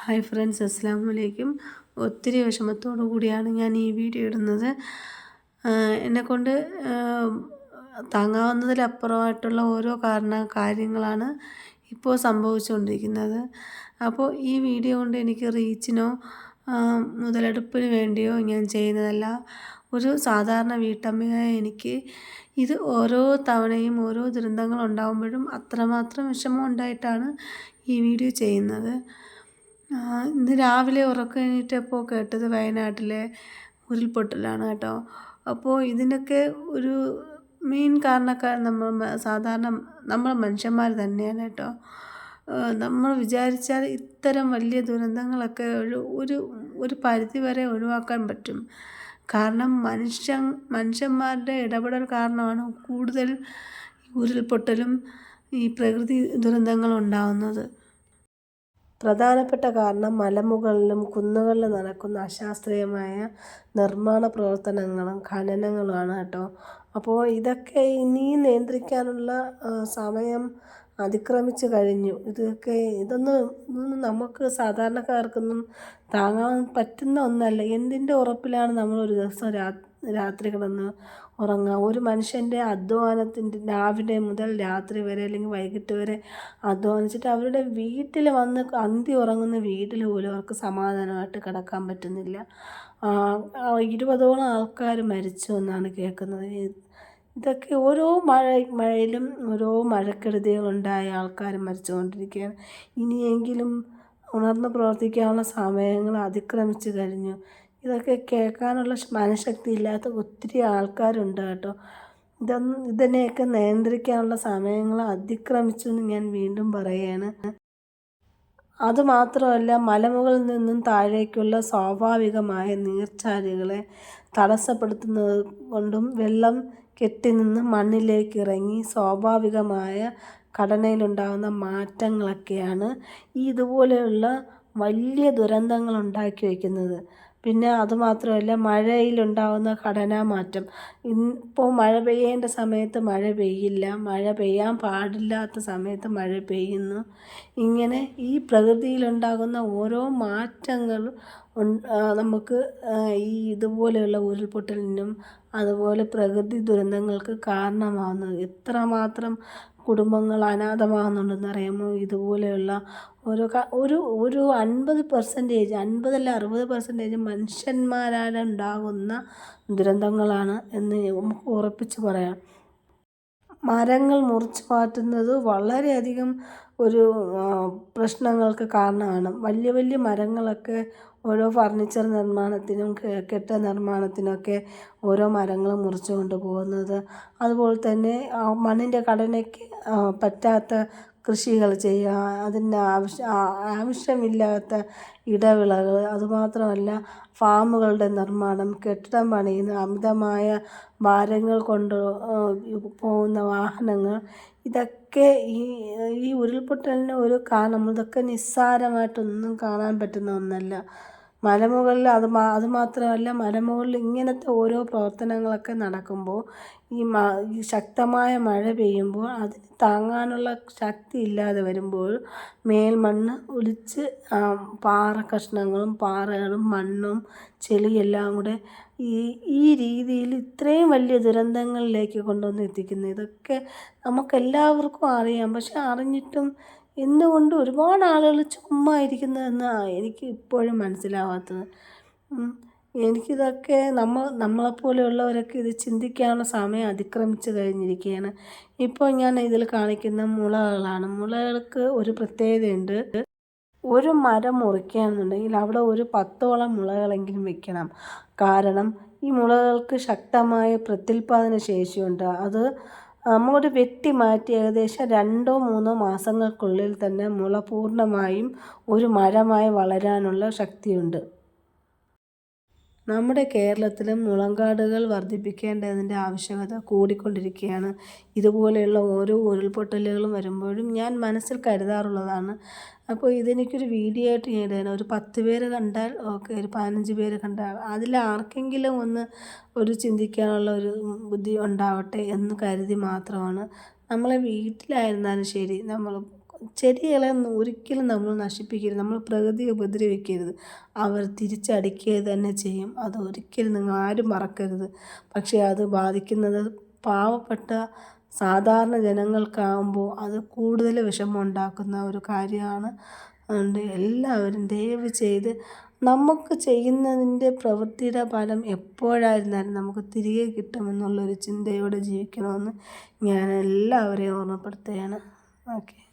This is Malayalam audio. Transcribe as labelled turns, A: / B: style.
A: ഹായ് ഫ്രണ്ട്സ് അസ്സാം വലൈക്കും ഒത്തിരി വിഷമത്തോടു കൂടിയാണ് ഞാൻ ഈ വീഡിയോ ഇടുന്നത്. എന്നെക്കൊണ്ട് താങ്ങാവുന്നതിലപ്പുറമായിട്ടുള്ള ഓരോ കാരണ കാര്യങ്ങളാണ് ഇപ്പോൾ സംഭവിച്ചുകൊണ്ടിരിക്കുന്നത്. അപ്പോൾ ഈ വീഡിയോ കൊണ്ട് എനിക്ക് റീച്ചിനോ മുതലെടുപ്പിന് വേണ്ടിയോ ഞാൻ ചെയ്യുന്നതല്ല. ഒരു സാധാരണ വീട്ടമ്മയായ എനിക്ക് ഇത് ഓരോ തവണയും ഓരോ ദുരന്തങ്ങൾ ഉണ്ടാകുമ്പോഴും അത്രമാത്രം വിഷമം ഉണ്ടായിട്ടാണ് ഈ വീഡിയോ ചെയ്യുന്നത്. ഇന്ന് രാവിലെ ഉറക്കം കേട്ടത് വയനാട്ടിലെ ഉരുൾപൊട്ടലാണ് കേട്ടോ. അപ്പോൾ ഇതിനൊക്കെ ഒരു മെയിൻ കാരണക്കാർ നമ്മൾ സാധാരണ നമ്മൾ മനുഷ്യന്മാർ തന്നെയാണ് കേട്ടോ. നമ്മൾ വിചാരിച്ചാൽ ഇത്തരം വലിയ ദുരന്തങ്ങളൊക്കെ ഒരു ഒരു ഒരു പരിധി വരെ ഒഴിവാക്കാൻ പറ്റും. കാരണം മനുഷ്യ മനുഷ്യന്മാരുടെ ഇടപെടൽ കാരണമാണ് കൂടുതൽ ഉരുൾപൊട്ടലും ഈ പ്രകൃതി ദുരന്തങ്ങളും ഉണ്ടാകുന്നത് പ്രധാനപ്പെട്ട കാരണം മലമുകളിലും കുന്നുകളിലും നടക്കുന്ന അശാസ്ത്രീയമായ നിർമ്മാണ പ്രവർത്തനങ്ങളും ഖനനങ്ങളുമാണ് കേട്ടോ. അപ്പോൾ ഇതൊക്കെ ഇനി നിയന്ത്രിക്കാനുള്ള സമയം അതിക്രമിച്ചു കഴിഞ്ഞു. ഇതൊക്കെ ഇതൊന്നും ഇതൊന്നും നമുക്ക് സാധാരണക്കാർക്കൊന്നും താങ്ങാൻ പറ്റുന്ന ഒന്നല്ല. എന്തിന്റെ ഉറപ്പിലാണ് നമ്മൾ ഒരു ദിവസം രാത്രി കിടന്ന് ഉറങ്ങുക ഒരു മനുഷ്യന്റെ അധ്വാനത്തിന്റെ രാവിലെ മുതൽ രാത്രി വരെ അല്ലെങ്കിൽ വൈകിട്ട് വരെ അധ്വാനിച്ചിട്ട് അവരുടെ വീട്ടിൽ വന്ന് അന്തി ഉറങ്ങുന്ന വീട്ടിൽ പോലും അവർക്ക് സമാധാനമായിട്ട് കിടക്കാൻ പറ്റുന്നില്ല. ഇരുപതോളം ആൾക്കാർ മരിച്ചു എന്നാണ് കേൾക്കുന്നത്. ഇതൊക്കെ ഓരോ മഴ മഴയിലും ഓരോ മഴക്കെടുതികളുണ്ടായ ആൾക്കാർ മരിച്ചുകൊണ്ടിരിക്കുകയാണ്. ഇനിയെങ്കിലും ഉണർന്ന് പ്രവർത്തിക്കാനുള്ള സമയങ്ങൾ അതിക്രമിച്ചു കഴിഞ്ഞു. ഇതൊക്കെ കേൾക്കാനുള്ള മനഃശക്തി ഇല്ലാത്ത ഒത്തിരി ആൾക്കാരുണ്ട് കേട്ടോ. ഇതൊന്നും ഇതിനെയൊക്കെ നിയന്ത്രിക്കാനുള്ള സമയങ്ങൾ അതിക്രമിച്ചു എന്ന് ഞാൻ വീണ്ടും പറയുകയാണ് അതുമാത്രമല്ല മലമുകളിൽ നിന്നും താഴേക്കുള്ള സ്വാഭാവികമായ നീർച്ചാലുകളെ തടസ്സപ്പെടുത്തുന്നത് കൊണ്ടും വെള്ളം കെട്ടി നിന്ന് മണ്ണിലേക്ക് ഇറങ്ങി സ്വാഭാവികമായ ഘടനയിലുണ്ടാകുന്ന മാറ്റങ്ങളൊക്കെയാണ് ഈ ഇതുപോലെയുള്ള വലിയ ദുരന്തങ്ങൾ ഉണ്ടാക്കി വയ്ക്കുന്നത്. പിന്നെ അതുമാത്രമല്ല മഴയിലുണ്ടാകുന്ന ഘടനാമാറ്റം. ഇപ്പോൾ മഴ പെയ്യേണ്ട സമയത്ത് മഴ പെയ്യില്ല. മഴ പെയ്യാൻ പാടില്ലാത്ത സമയത്ത് മഴ പെയ്യുന്നു. ഇങ്ങനെ ഈ പ്രകൃതിയിലുണ്ടാകുന്ന ഓരോ മാറ്റങ്ങൾ നമുക്ക് ഈ ഇതുപോലെയുള്ള ഉരുൾപൊട്ടലിനും അതുപോലെ പ്രകൃതി ദുരന്തങ്ങൾക്ക് കാരണമാകുന്നത് എത്രമാത്രം കുടുംബങ്ങൾ അനാഥമാകുന്നുണ്ടെന്ന് അറിയുമ്പോൾ ഇതുപോലെയുള്ള ഓരോ ഒരു ഒരു അൻപത് പെർസെന്റേജ് അൻപതല്ല അറുപത് പെർസെന്റേജ് മനുഷ്യന്മാരാൽ ഉണ്ടാകുന്ന ദുരന്തങ്ങളാണ് എന്ന് നമുക്ക് ഉറപ്പിച്ച് പറയാം. മരങ്ങൾ മുറിച്ച് മാറ്റുന്നത് വളരെയധികം ഒരു പ്രശ്നങ്ങൾക്ക് കാരണമാണ്. വലിയ വലിയ മരങ്ങളൊക്കെ ഓരോ ഫർണിച്ചർ നിർമ്മാണത്തിനും കെട്ടിട നിർമ്മാണത്തിനൊക്കെ ഓരോ മരങ്ങൾ മുറിച്ച് കൊണ്ട് പോകുന്നത്. അതുപോലെ തന്നെ മണ്ണിന്റെ ഘടനയ്ക്ക് പറ്റാത്ത കൃഷികൾ ചെയ്യുക അതിന് ആവശ്യ ആവശ്യമില്ലാത്ത ഇടവിളകൾ അതുമാത്രമല്ല ഫാമുകളുടെ നിർമ്മാണം കെട്ടിടം പണിയുന്ന അമിതമായ ഭാരങ്ങൾ കൊണ്ട് പോകുന്ന വാഹനങ്ങൾ ഇതൊക്കെ ഈ ഈ ഉരുൾപൊട്ടലിന് ഒരു കാരണം ഇതൊക്കെ നിസ്സാരമായിട്ടൊന്നും കാണാൻ പറ്റുന്ന ഒന്നല്ല. മലമുകളിൽ അത് മാ അത് മാത്രമല്ല മലമുകളിൽ ഇങ്ങനത്തെ ഓരോ പ്രവർത്തനങ്ങളൊക്കെ നടക്കുമ്പോൾ ഈ മ ഈ ശക്തമായ മഴ പെയ്യുമ്പോൾ അതിന് താങ്ങാനുള്ള ശക്തി ഇല്ലാതെ വരുമ്പോൾ മേൽമണ്ണ് ഒലിച്ച് പാറ കഷ്ണങ്ങളും പാറകളും മണ്ണും ചെളിയെല്ലാം കൂടെ ഈ ഈ രീതിയിൽ ഇത്രയും വലിയ ദുരന്തങ്ങളിലേക്ക് കൊണ്ടുവന്ന് എത്തിക്കുന്നത് ഇതൊക്കെ നമുക്കെല്ലാവർക്കും അറിയാം. പക്ഷെ അറിഞ്ഞിട്ടും എന്തുകൊണ്ട് ഒരുപാട് ആളുകൾ ചുമ്മാ ഇരിക്കുന്നതെന്നാണ് എനിക്ക് ഇപ്പോഴും മനസ്സിലാവാത്തത്. എനിക്കിതൊക്കെ നമ്മൾ നമ്മളെപ്പോലെയുള്ളവരൊക്കെ ഇത് ചിന്തിക്കാനുള്ള സമയം അതിക്രമിച്ച് കഴിഞ്ഞിരിക്കുകയാണ്. ഇപ്പോൾ ഞാൻ ഇതിൽ കാണിക്കുന്ന മുളകളാണ്. മുളകൾക്ക് ഒരു പ്രത്യേകതയുണ്ട്. ഒരു മരം മുറിക്കുകയാണെന്നുണ്ടെങ്കിൽ അവിടെ ഒരു പത്തോളം മുളകളെങ്കിലും വെക്കണം. കാരണം ഈ മുളകൾക്ക് ശക്തമായ പ്രത്യുൽപാദന ശേഷിയുണ്ട്. അത് നമ്മളൊരു വെട്ടി മാറ്റി ഏകദേശം രണ്ടോ മൂന്നോ മാസങ്ങൾക്കുള്ളിൽ തന്നെ മുള പൂർണമായും ഒരു മരമായി വളരാനുള്ള ശക്തിയുണ്ട്. നമ്മുടെ കേരളത്തിൽ മുളങ്കാടുകൾ വർദ്ധിപ്പിക്കേണ്ടതിന്റെ ആവശ്യകത കൂടിക്കൊണ്ടിരിക്കുകയാണ്. ഇതുപോലെയുള്ള ഓരോ ഉരുൾപൊട്ടലുകളും വരുമ്പോഴും ഞാൻ മനസ്സിൽ കരുതാറുള്ളതാണ്. അപ്പോൾ ഇതെനിക്കൊരു വീഡിയോ ആയിട്ട് ചെയ്തതാണ് ഒരു പത്ത് പേര് കണ്ടാൽ ഓക്കെ ഒരു പതിനഞ്ച് പേര് കണ്ടാൽ അതിൽ ആർക്കെങ്കിലും ഒന്ന് ഒരു ചിന്തിക്കാനുള്ള ഒരു ബുദ്ധി ഉണ്ടാവട്ടെ എന്ന് കരുതി മാത്രമാണ്. നമ്മളെ വീട്ടിലായിരുന്നാലും ശരി നമ്മൾ ചെടികളെ ഒരിക്കലും നമ്മൾ നശിപ്പിക്കരുത്. നമ്മൾ പ്രകൃതിയെ ഉപദ്രവിക്കരുത്. അവർ തിരിച്ചടിക്കുക തന്നെ ചെയ്യും. അത് ഒരിക്കലും നിങ്ങൾ ആരും മറക്കരുത്. പക്ഷേ അത് ബാധിക്കുന്നത് പാവപ്പെട്ട സാധാരണ ജനങ്ങൾക്കാകുമ്പോൾ അത് കൂടുതൽ വിഷമം ഉണ്ടാക്കുന്ന ഒരു കാര്യമാണ്. അതുകൊണ്ട് എല്ലാവരും ദയവ് ചെയ്ത് നമുക്ക് ചെയ്യുന്നതിന്റെ പ്രവൃത്തിയുടെ ഫലം എപ്പോഴായിരുന്നാലും നമുക്ക് തിരികെ കിട്ടുമെന്നുള്ളൊരു ചിന്തയോടെ ജീവിക്കണമെന്ന് ഞാൻ എല്ലാവരെയും ഓർമ്മപ്പെടുത്തുകയാണ്. ഓക്കെ.